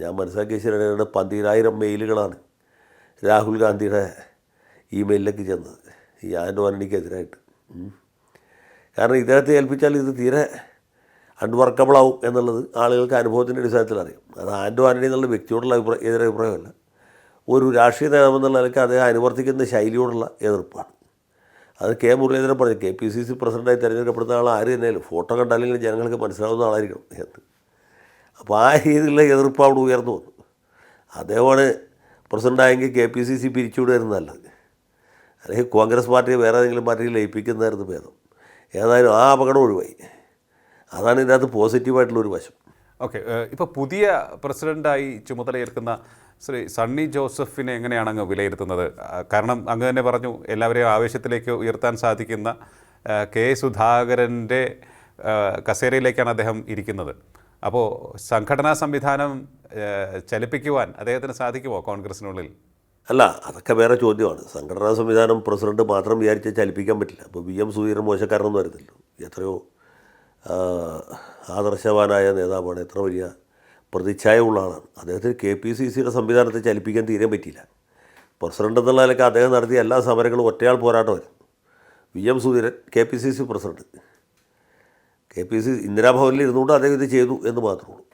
ഞാൻ മനസ്സിലാക്കിയ ശരിയാണ് പന്തിരായിരം മെയിലുകളാണ് രാഹുൽ ഗാന്ധിയുടെ ഇമെയിലിലേക്ക് ചെന്നത്. ഈ ആൻഡോ ആന്റണിക്കെതിരായിട്ട് കാരണം ഇദ്ദേഹത്തെ ഏൽപ്പിച്ചാൽ ഇത് തീരെ അൺവർക്കബിൾ ആവും എന്നുള്ളത് ആളുകൾക്ക് അനുഭവത്തിന്റെ അടിസ്ഥാനത്തിൽ അറിയാം. അത് ആൻഡോ എന്നുള്ള വ്യക്തിയോടുള്ള അഭിപ്രായം എതിരഭിപ്രായമല്ല ഒരു രാഷ്ട്രീയ നേതാവെന്നുള്ള നിലയ്ക്ക് അദ്ദേഹം അനുവർത്തിക്കുന്ന ശൈലിയോടുള്ള എതിർപ്പാണ്. അത് കെ മുരളീധരൻ പറഞ്ഞു കെ പി സി സി പ്രസിഡന്റായി തിരഞ്ഞെടുക്കപ്പെടുന്ന ആൾ ആര് തന്നെയാലും ഫോട്ടോ കണ്ടാലെങ്കിലും ജനങ്ങൾക്ക് മനസ്സിലാവുന്ന ആളായിരിക്കണം. എന്ന് അപ്പോൾ ആ രീതിയിലുള്ള എതിർപ്പ് അവിടെ ഉയർന്നു വന്നു. അദ്ദേഹമാണ് പ്രസിഡന്റായെങ്കിൽ കെ പി സി സി പിരിച്ചുവിടുമായിരുന്നു നല്ലത്. അല്ലെങ്കിൽ കോൺഗ്രസ് പാർട്ടിയെ വേറെ ഏതെങ്കിലും പാർട്ടിയിൽ ലയിപ്പിക്കുന്നതായിരുന്നു ഭേദം. ഏതായാലും ആ അപകടം ഒഴിവായി. അതാണ് ഇതിനകത്ത് പോസിറ്റീവായിട്ടുള്ളൊരു വശം. ഓക്കെ ഇപ്പോൾ പുതിയ പ്രസിഡന്റായി ചുമതലയേൽക്കുന്ന ശ്രീ സണ്ണി ജോസഫിനെ എങ്ങനെയാണ് അങ്ങ് വിലയിരുത്തുന്നത് കാരണം അങ്ങ് തന്നെ പറഞ്ഞു എല്ലാവരെയും ആവേശത്തിലേക്ക് ഉയർത്താൻ സാധിക്കുന്ന കെ സുധാകരന്റെ കസേരയിലേക്കാണ് അദ്ദേഹം ഇരിക്കുന്നത്. അപ്പോൾ സംഘടനാ സംവിധാനം ചലിപ്പിക്കുവാൻ അദ്ദേഹത്തിന് സാധിക്കുമോ കോൺഗ്രസിനുള്ളിൽ? അല്ല അതൊക്കെ വേറെ ചോദ്യമാണ്. സംഘടനാ സംവിധാനം പ്രസിഡന്റ് മാത്രം വിചാരിച്ച് ചലിപ്പിക്കാൻ പറ്റില്ല. അപ്പോൾ വി എം സുധീരൻ മോശക്കാരനൊന്നും വരുന്നില്ല എത്രയോ ആദർശവാനായ നേതാവാണ് എത്ര വലിയ പ്രതിച്ഛായമുള്ള ആളാണ്. അദ്ദേഹത്തിന് കെ പി സി സിയുടെ സംവിധാനത്തെ ചലിപ്പിക്കാൻ തീരെ പറ്റിയില്ല. പ്രസിഡന്റ് എന്നുള്ള നിലയ്ക്ക് അദ്ദേഹം നടത്തിയ എല്ലാ സമരങ്ങളും ഒറ്റയാൾ പോരാട്ടമായിരുന്നു. V M Sudheeran K P C C president. K P C ഇന്ദിരാഭവനിൽ ഇരുന്നുകൊണ്ട് അദ്ദേഹം ഇത് ചെയ്തു എന്ന് മാത്രമേ ഉള്ളൂ.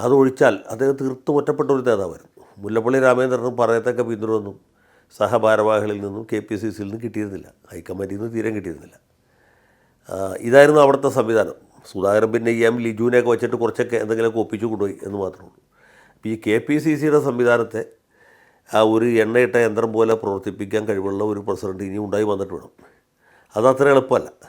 അതൊഴിച്ചാൽ അദ്ദേഹം തീർത്തും ഒറ്റപ്പെട്ട ഒരു നേതാവായിരുന്നു. മുല്ലപ്പള്ളി രാമചന്ദ്രനും പറയത്തക്ക പിന്തുണയൊന്നും സഹഭാരവാഹികളിൽ നിന്നും കെ പി സി സിയിൽ നിന്ന് കിട്ടിയിരുന്നില്ല. ഹൈക്കമാൻഡിൽ നിന്ന് തീരെ കിട്ടിയിരുന്നില്ല. ഇതായിരുന്നു അവിടുത്തെ സംവിധാനം. സുധാകരൻ പിന്നെ ഈ എം ലിജുവിനെയൊക്കെ വെച്ചിട്ട് കുറച്ചൊക്കെ എന്തെങ്കിലുമൊക്കെ ഒപ്പിച്ചു കൊണ്ടുപോയി എന്ന് മാത്രമേ ഉള്ളൂ. അപ്പോൾ ഈ കെ പി സി സിയുടെ സംവിധാനത്തെ ആ ഒരു എണ്ണയിട്ട യന്ത്രം പോലെ പ്രവർത്തിപ്പിക്കാൻ കഴിവുള്ള ഒരു പ്രസിഡന്റ് ഇനി ഉണ്ടായി വന്നിട്ട് വേണം. അതത്ര എളുപ്പമല്ല.